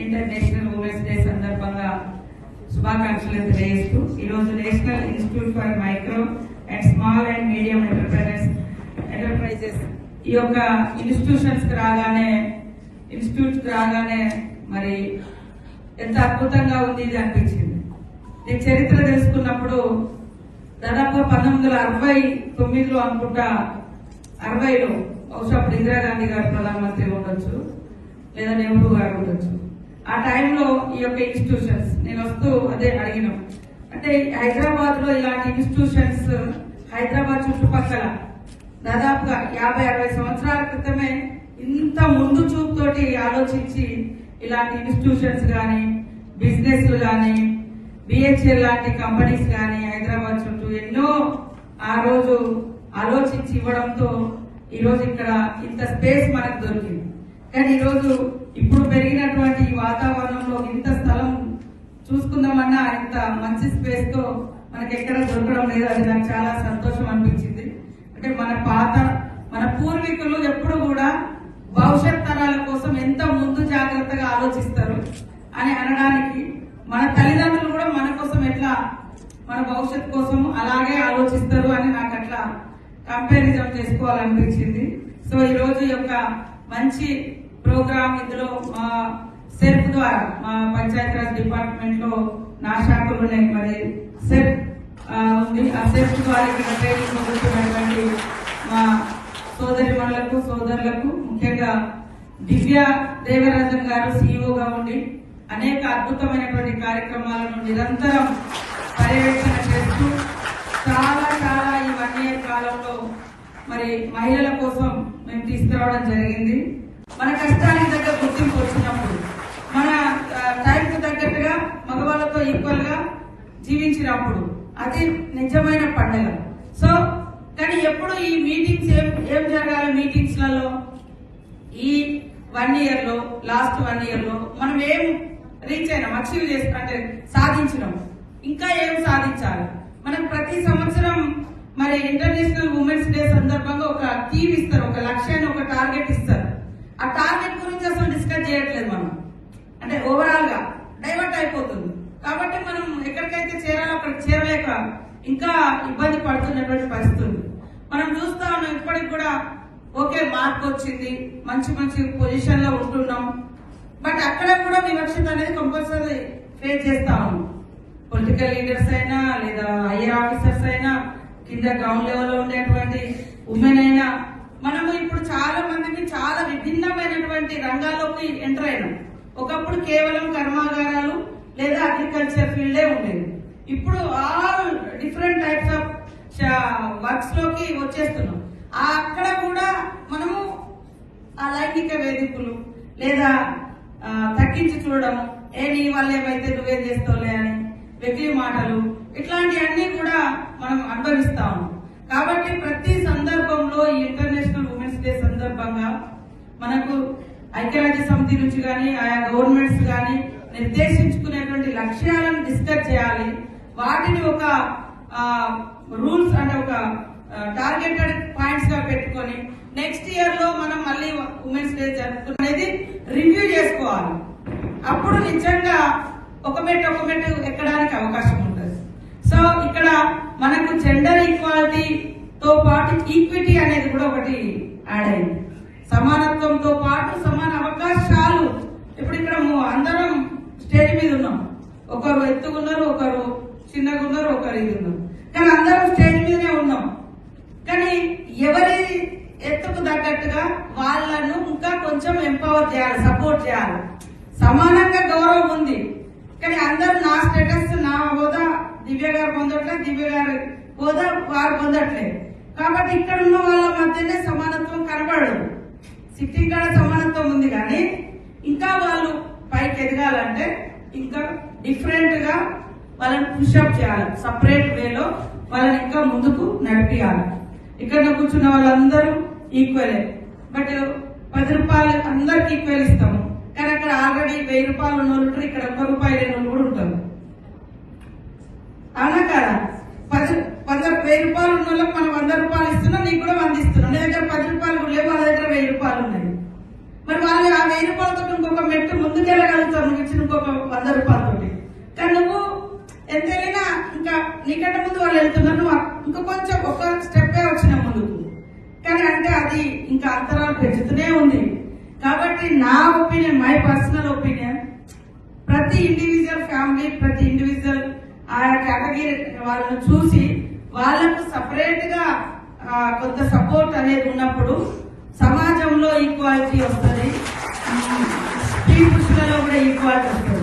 International women's day సందర్భంగా శుభాకాంక్షలు తెలియజేస్తూ ఈరోజు national institute for micro and small and medium enterprises enterprises ఈ యొక్క ఇన్స్టిట్యూషన్స్కి రాగానే ఇన్స్టిట్యూట్కి రాగానే మరి ఎంత అద్భుతంగా ఉంది ఇది అనిపించింది. నేను చరిత్ర తెలుసుకున్నప్పుడు దాదాపు పంతొమ్మిది వందల అరవై తొమ్మిదిలో అనుకుంటా అరవైలో బహుశా అప్పుడు ఇందిరాగాంధీ గారు ప్రధానమంత్రి ఉండొచ్చు లేదా నెహ్రూ గారు ఉండొచ్చు. ఆ టైంలో ఈ యొక్క ఇన్స్టిట్యూషన్స్ నేను వస్తూ అదే అడిగినాం. అంటే హైదరాబాద్లో ఇలాంటి ఇన్స్టిట్యూషన్స్ హైదరాబాద్ చుట్టుపక్కల దాదాపుగా యాభై అరవై సంవత్సరాల క్రితమే ఇంత ముందు చూపుతోటి ఆలోచించి ఇలాంటి ఇన్స్టిట్యూషన్స్ కానీ బిజినెస్ కానీ బిహెచ్ఎల్ లాంటి కంపెనీస్ కానీ హైదరాబాద్ చుట్టూ ఎన్నో ఆ రోజు ఆలోచించి ఇవ్వడంతో ఈరోజు ఇక్కడ ఇంత స్పేస్ మనకు దొరికింది. కానీ ఈరోజు ఇప్పుడు పెరిగినటువంటి ఈ వాతావరణంలో ఇంత స్థలం చూసుకుందామన్నా ఇంత మంచి స్పేస్తో మనకి ఎక్కడ దొరకడం లేదు. అది నాకు చాలా సంతోషం అనిపించింది. అంటే మన పాత మన పూర్వీకులు ఎప్పుడు కూడా భవిష్యత్ తరాల కోసం ఎంత ముందు జాగ్రత్తగా ఆలోచిస్తారు అని అనడానికి మన తల్లిదండ్రులు కూడా మన కోసం ఎట్లా మన భవిష్యత్ కోసం అలాగే ఆలోచిస్తారు అని నాకు అట్లా కంపారిజం చేసుకోవాలనిపించింది. సో ఈ రోజు యొక్క మంచి ప్రోగ్రామ్ ఇందులో మా సెర్ఫ్ ద్వారా మా పంచాయతీరాజ్ డిపార్ట్మెంట్లో నా శాఖలు ఉన్నాయి మరి సెర్ఫ్ ఆ, ఉంది. ఆ సెర్ఫ్ ద్వారా ఇక్కడ ట్రైనింగ్ పొందుతున్నటువంటి మా సోదరి మనులకు సోదరులకు ముఖ్యంగా దివ్య దేవరాజన్ గారు సీఈఓగా ఉండి అనేక అద్భుతమైనటువంటి కార్యక్రమాలను నిరంతరం పర్యవేక్షణ చేస్తూ చాలా చాలా ఈ వన్ ఇయర్ కాలంలో మరి మహిళల కోసం మేము తీసుకురావడం జరిగింది. మన కష్టానికి దగ్గర గుర్తింపు వచ్చినప్పుడు మన టైంకు తగ్గట్టుగా మగవాళ్ళతో ఈక్వల్గా జీవించినప్పుడు అది నిజమైన పండుగ. సో కానీ ఎప్పుడు ఈ మీటింగ్స్ ఏం ఏం జరగాలి మీటింగ్స్లలో? ఈ వన్ ఇయర్లో లాస్ట్ వన్ ఇయర్లో మనం ఏం రీచ్ అయినాం అచీవ్ చేసిన అంటే సాధించినాం. ఇంకా ఏం సాధించాలి? మనం ప్రతి సంవత్సరం మరి ఇంటర్నేషనల్ ఉమెన్స్ డే సందర్భంగా ఒక థీమ్ ఇస్తారు ఒక లక్ష్యాన్ని ఒక టార్గెట్ ఇస్తారు ఆ టార్గెట్ గురించి అసలు డిస్కస్ చేయట్లేదు మనం. అంటే ఓవరాల్గా డైవర్ట్ అయిపోతుంది. కాబట్టి మనం ఎక్కడికైతే చేరాలో అక్కడికి చేరలేక ఇంకా ఇబ్బంది పడుతున్నటువంటి పరిస్థితి ఉంది. మనం చూస్తా ఉన్నాం ఇప్పటికి కూడా ఓకే మార్క్ వచ్చింది. మంచి మంచి పొజిషన్లో ఉంటున్నాం. బట్ అక్కడ కూడా వివక్షత అనేది కంపల్సరీ ఫేస్ చేస్తా ఉన్నాం. పొలిటికల్ లీడర్స్ అయినా లేదా హైయర్ ఆఫీసర్స్ అయినా కింద గ్రౌండ్ లెవెల్లో ఉండేటువంటి ఉమెన్ అయినా మనము ఇప్పుడు చాలా మందికి చాలా విభిన్నమైన విభిన్నమైనటువంటి రంగాల్లోకి ఎంటర్ అయినాం. ఒకప్పుడు కేవలం కర్మాగారాలు లేదా అగ్రికల్చర్ ఫీల్డే ఉండేది. ఇప్పుడు ఆల్ డిఫరెంట్ టైప్స్ ఆఫ్ వర్క్స్లోకి వచ్చేస్తున్నాం. అక్కడ కూడా మనము ఆ లైంగిక వేదికలు లేదా తగ్గించి చూడడం ఏ నీ వల్ల ఏమైతే నువ్వేం చేస్తావులే అని వెకిలి మాటలు ఇట్లాంటివన్నీ కూడా మనం అనుభవిస్తాము కాబట్టి ప్రతి సందర్భంలో ఈ ఇంటర్నేషనల్ ఉమెన్స్ డే సందర్భంగా మనకు ఐక్యరాజ్య సమితి నుంచి కానీ ఆయా గవర్నమెంట్స్ కానీ నిర్దేశించుకునేటువంటి లక్ష్యాలను డిస్కస్ చేయాలి. వాటిని ఒక రూల్స్ అంటే ఒక టార్గెటెడ్ పాయింట్స్గా పెట్టుకొని నెక్స్ట్ ఇయర్లో మనం మళ్ళీ ఉమెన్స్ డే జరుపుకునేది రివ్యూ చేసుకోవాలి. అప్పుడు నిజంగా ఒక మెట్టు ఒక మెట్టు ఎక్కడానికి అవకాశం ఉంది సో ఇక్కడ మనకు జెండర్ ఈక్వాలిటీ తో పాటు ఈక్విటీ అనేది కూడా ఒకటి యాడ్ అయింది సమానత్వంతో పాటు సమాన అవకాశాలు ఇప్పుడు అందరం స్టేజ్ మీద ఉన్నాం. ఒకరు ఎత్తుకున్నారు ఒకరు చిన్నగా ఉన్నారు ఒకరు ఇది ఉన్నారు. కానీ అందరం స్టేజ్ మీదనే ఉన్నాం. కానీ ఎవరి ఎత్తుకు తగ్గట్టుగా వాళ్ళను ఇంకా కొంచెం ఎంపవర్ చేయాలి సపోర్ట్ చేయాలి. సమానంగా గౌరవం ఉంది. కానీ అందరూ నా స్టేటస్ నా హోదా దివ్య గారు పొందట్లే దివ్య గారు హోదా వారు పొందట్లే. కాబట్టి ఇక్కడ ఉన్న వాళ్ళ మధ్యనే సమానత్వం కనబడదు. సిట్టింగ్ కాడ సమానత్వం ఉంది కానీ ఇంకా వాళ్ళు పైకి ఎదగాలంటే ఇంకా డిఫరెంట్గా వాళ్ళని పుషప్ చేయాలి. సపరేట్ వేలో వాళ్ళని ఇంకా ముందుకు నడిపియాలి. ఇక్కడ కూర్చున్న వాళ్ళందరూ ఈక్వలే బట్ పది రూపాయలు అందరికి ఈక్వల్ ఇస్తాము. కానీ అక్కడ ఆల్రెడీ వెయ్యి రూపాయలు ఉన్న వాళ్ళు ఉంటారు. ఇక్కడ ఒక్క రూపాయలు లేని వాళ్ళు కూడా ఉంటారు. అవునా కదా? పది వంద వెయ్యి రూపాయలు ఉన్న వాళ్ళకి మనం వంద రూపాయలు ఇస్తున్నాం నీకు కూడా వంద ఇస్తున్నాం. నీ దగ్గర పది రూపాయలు కూడా లేవు వాళ్ళ దగ్గర వెయ్యి రూపాయలు ఉన్నాయి మరి వాళ్ళు ఆ వెయ్యి రూపాయలతో ఇంకొక మెట్టు ముందుకెళ్ళగలుగుతారు నువ్వు ఇచ్చిన ఇంకొక వంద రూపాయలతోటి. కానీ నువ్వు ఎంత వెళ్ళినా ఇంకా నీకంటే ముందు వాళ్ళు వెళ్తున్నారు నువ్వు ఇంకా కొంచెం ఒక స్టెప్పే వచ్చిన ముందుకు. కానీ అంటే అది ఇంకా అంతరాలు పెంచుతూనే ఉంది. కాబట్టి నా ఒపీనియన్ మై పర్సనల్ ఒపీనియన్ ప్రతి ఇండివిజువల్ ఫ్యామిలీ ప్రతి ఇండివిజువల్ ఆ కేటగిరీ వాళ్ళని చూసి వాళ్ళకు సపరేట్గా కొంత సపోర్ట్ అనేది ఉన్నప్పుడు సమాజంలో ఈక్వాలిటీ వస్తుంది. స్త్రీ పురుషులలో కూడా ఈక్వాలిటీ వస్తుంది.